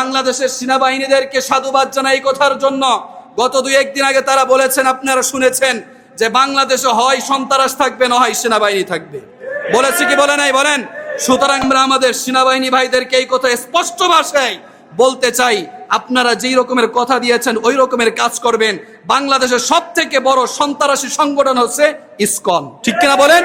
বাংলাদেশের সেনাবাহিনীদেরকে সাধুবাদ জানাই কথার জন্য। গত দুই একদিন আগে তারা বলেছেন, আপনারা শুনেছেন যে বাংলাদেশে হয় সন্ত্রাস থাকবে, না হয় সেনাবাহিনী থাকবে। বলেছে কি, বলে নাই, বলেন? সুতরাং আমরা আমাদের সেনাবাহিনী ভাইদেরকে এই কথা স্পষ্ট ভাষায় বলতে চাই, আপনারা যেই রকমের কথা দিয়েছেন, ওই রকমের কাজ করবেন। বাংলাদেশের সব থেকে বড় সন্ত্রাসী সংগঠন হচ্ছে ইসকন। ঠিক কিনা বলেন?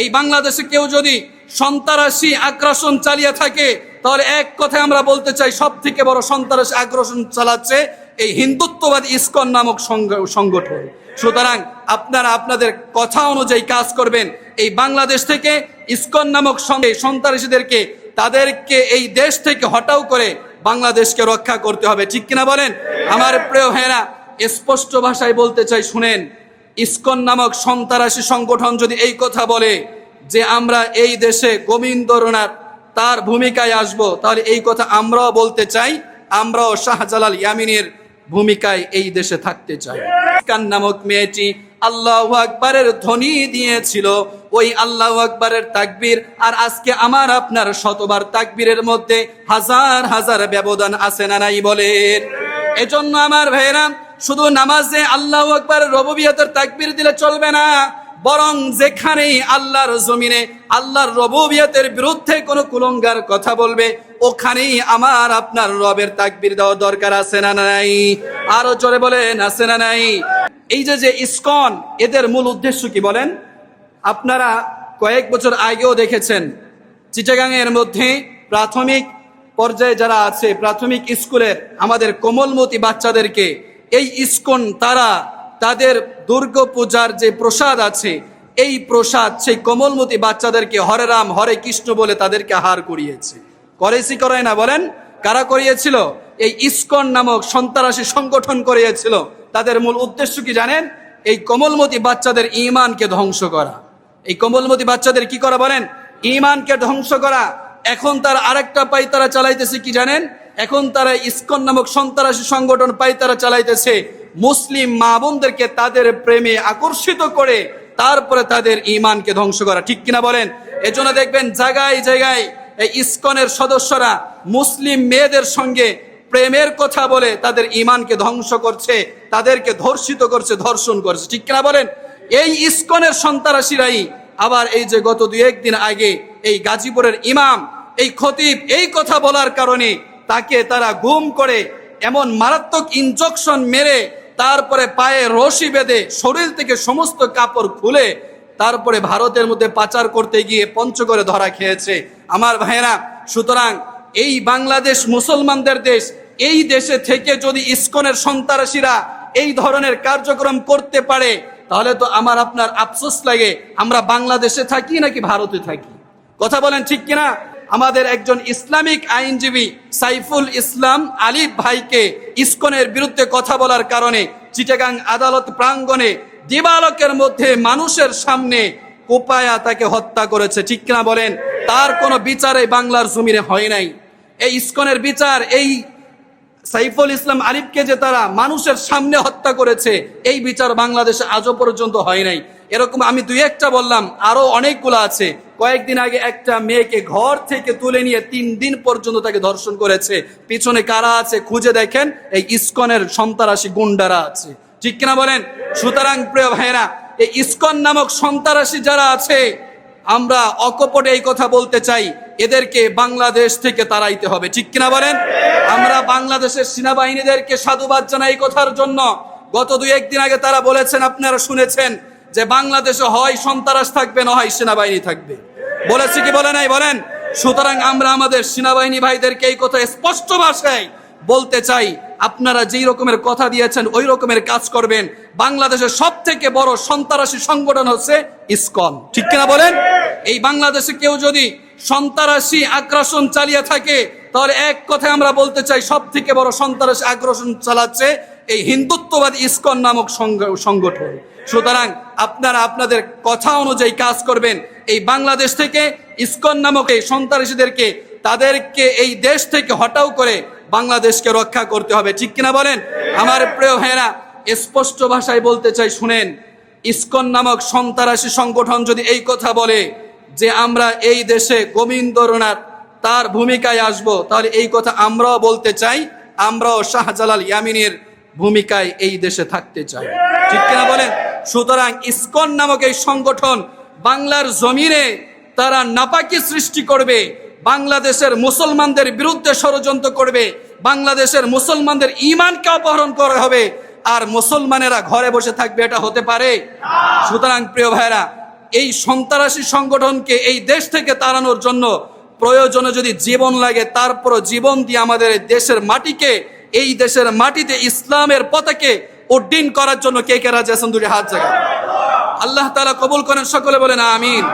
এই বাংলাদেশে কেউ যদি সন্ত্রাসী আগ্রাসন চালিয়ে থাকে তাহলে এক কথায় আমরা বলতে চাই সব থেকে বড় সন্ত্রাসী আগ্রাসন চালাচ্ছে এই হিন্দুত্ববাদী ইস্কন নামক সংগ- সংগঠন। সুতরাং আপনারা আপনাদের কথা অনুযায়ী কাজ করবেন। এই বাংলাদেশ থেকে ইস্কন নামক সন্ত্রাসীদেরকে, তাদেরকে এই দেশ থেকে হটাও করে বাংলাদেশকে রক্ষা করতে হবে। ঠিক কিনা বলেন? আমার প্রিয় ভাইয়েরা, স্পষ্ট ভাষায় বলতে চাই, শুনেন, ইস্কন নামক সন্ত্রাসী সংগঠন যদি এই কথা বলে যে আমরা এই দেশে গোবিন্দ রোনার তার ভূমিকায় আসব। তাহলে এই কথা আমরাও বলতে চাই, আমরাও শাহজালাল ইয়ামিনের ভূমিকায় এই দেশে থাকতে চাই। কান নামক মেয়েটি আল্লাহ আকবরের ধ্বনি দিয়েছিল, ওই আল্লাহ আকবরের তাকবীর, আর আজকে আমার আপনার শতবার তাকবীরের মধ্যে হাজার হাজার ব্যবধান আছে না নাই বলেন। এজন্য আমার ভাইরা শুধু নামাজে আল্লাহ আকবর রববিয়তের তাকবীর দিলে চলবে না বরং যেখানেই আল্লাহর জমিনে আল্লাহর রববিয়তের বিরুদ্ধে কোনো কুলঙ্গার কথা বলবে, ওখানেই আমার আপনার রবের তাকবির দেওয়া দরকার, আছে না নাই? আরও জোরে বলেন, আছে না নাই? এই যে যে ইস্কন, এদের মূল উদ্দেশ্য কি বলেন? আপনারা কয়েক বছর আগেও দেখেছেন, চিটাগাংয়ের মধ্যে প্রাথমিক পর্যায়ে যারা আছে, প্রাথমিক স্কুলের আমাদের কোমলমতি বাচ্চাদেরকে, এই ইস্কন তারা তাদের দুর্গা পূজার যে প্রসাদ আছে, এই প্রসাদ সেই কোমলমতি বাচ্চাদেরকে হরে রাম, হরে কৃষ্ণ বলে তাদেরকে হার করিয়েছে। করেছি করায় না বলেন? কারা করিয়েছিল? এই ইস্কন নামক সন্ত্রাসী সংগঠন করিয়েছিল। তাদের মূল উদ্দেশ্য কি জানেন? এই কোমলমতি বাচ্চাদের ইমানকে ধ্বংস করা। এই কোমলমতি বাচ্চাদের কি করা বলেন? ইমানকে ধ্বংস করা। এখন তার আরেকটা পাই তারা চালাইতেছে কি জানেন? এখন তারা ইস্কন নামক সন্ত্রাসী সংগঠন পাই তারা চালাইতেছে। মুসলিম মা বোনদেরকে তাদের প্রেমে আকর্ষিত করে তারপরে তাদের ইমানকে ধ্বংস করা। ঠিক কিনা বলেন? এজন্য দেখবেন জায়গায় জায়গায় এই ইস্কনের সদস্যরা মুসলিম মেয়েদের সঙ্গে প্রেমের কথা বলে তাদের ইমানকে ধ্বংস করছে, তাদেরকে ধর্ষিত করছে, ধর্ষণ করছে। ঠিক কিনা বলেন? এই ইস্কনের সন্ত্রাসীরাই আবার এই যে গত দু একদিন আগে এই গাজীপুরের ইমাম, এই খতিব এই কথা বলার কারণে তাকে তারা গুম করে এমন মারাত্মক ইনজেকশন মেরে তারপরে পায়ে রশি বেঁধে শরীর থেকে সমস্ত কাপড় খুলে তারপরে ভারতের মধ্যে পাচার করতে গিয়ে পঞ্চগড়ে ধরা খেয়েছে। আমার ভাইয়েরা, সুতরাং এই বাংলাদেশ মুসলমানদের দেশ, এই দেশে থেকে যদি ইস্কনের সন্ত্রাসীরা এই ধরনের কার্যক্রম করতে পারে, তাহলে তো আমার আপনার আফসোস লাগে, আমরা বাংলাদেশে থাকি নাকি ভারতে থাকি? কথা বলেন ঠিক কিনা? আমাদের একজন ইসলামিক আইনজীবী সাইফুল ইসলাম আলিফ ভাইকে ইস্কনের বিরুদ্ধে কথা বলার কারণে চিটাগাং আদালত প্রাঙ্গণে দিবালকের মধ্যে মানুষের সামনে কোপায়া তাকে হত্যা করেছে। ঠিক কিনা বলেন? তার কোনো বিচারে বাংলার জমিনে হয় নাই। এই ইস্কনের বিচার, এই সাইফুল ইসলাম আলিফকে যে তারা মানুষের সামনে হত্যা করেছে, এই বিচার বাংলাদেশে আজও পর্যন্ত হয় নাই। এরকম আমি দুই একটা বললাম আরও অনেকগুলো আছে। কয়েকদিন আগে একটা মেয়েকে ঘর থেকে তুলে নিয়ে তিন দিন পর্যন্ত তাকে ধর্ষণ করেছে। পিছনে কারা আছে খুঁজে দেখেন, এই ইস্কনের সন্ত্রাসী গুন্ডারা আছে। ঠিক কিনা বলেন? সুতরাং প্রিয় ভাইয়েরা, এই ইস্কন নামক সন্ত্রাসী যারা আছে, আমরা অকপটে এই কথা বলতে চাই। এদেরকে বাংলাদেশ থেকে তাড়াইতে হবে। ঠিক কিনা বলেন? আমরা বাংলাদেশের সেনাবাহিনীদেরকে সাধুবাদ জানাই কথার জন্য। গত দুই একদিন আগে তারা বলেছেন, আপনারা শুনেছেন যে বাংলাদেশে হয় সন্ত্রাস থাকবে, না হয় সেনাবাহিনী থাকবে। বলেছে কি বলে নাই বলেন? সুতরাং আমরা আমাদের সেনাবাহিনী ভাইদেরকে এই কথা স্পষ্ট ভাষায় বলতে চাই। আপনারা যেই রকমের কথা দিয়েছেন, ওই রকমের কাজ করবেন। বাংলাদেশের সব থেকে বড় সন্ত্রাসী সংগঠন হচ্ছে ইসকন। ঠিক কিনা বলেন? এই বাংলাদেশে কেউ যদি সন্ত্রাসী আগ্রাসন চালিয়ে থাকে। তাহলে এক কথায় আমরা বলতে চাই সব থেকে বড় সন্ত্রাসী আগ্রাসন চালাচ্ছে এই হিন্দুত্ববাদী ইসকন নামক সংগঠন। সুতরাং আপনারা আপনাদের কথা অনুযায়ী কাজ করবেন। এই বাংলাদেশ থেকে ইস্কন নামক এই সন্ত্রাসীদেরকে, তাদেরকে এই দেশ থেকে হটাও করে বাংলাদেশকে রক্ষা করতে হবে। ঠিক কিনা বলেন? আমার প্রিয় ভাইয়েরা, স্পষ্ট ভাষায় বলতে চাই, শুনেন, ইস্কন নামক সন্ত্রাসী সংগঠন যদি এই কথা বলে যে আমরা এই দেশে গোবিন্দ তার ভূমিকায় আসব, তাহলে এই কথা আমরাও বলতে চাই, আমরাও শাহজালাল ইয়ামিনের ভূমিকায় এই দেশে থাকতে চাই। ঠিক কিনা বলেন? সুতরাং ইসকন নামক এই সংগঠন বাংলার জমিনে তারা নাপাকি সৃষ্টি করবে, বাংলাদেশের মুসলমানদের বিরুদ্ধে ষড়যন্ত্র করবে, বাংলাদেশের মুসলমানদের ইমানকে অপহরণ করা হবে, আর মুসলমানেরা ঘরে বসে থাকবে, এটা হতে পারে? সুতরাং প্রিয় ভাইরা এই সন্ত্রাসী সংগঠনকে এই দেশ থেকে তাড়ানোর জন্য প্রয়োজনে যদি জীবন লাগে তারপর জীবন দিয়ে আমাদের দেশের মাটিকে, এই দেশের মাটিতে ইসলামের পতাকে উড্ডীন করার জন্য কে কে রাজা আছেন? হাত জায়গা আল্লাহ তালা কবুল করেন, সকলে বলেন, আমিন।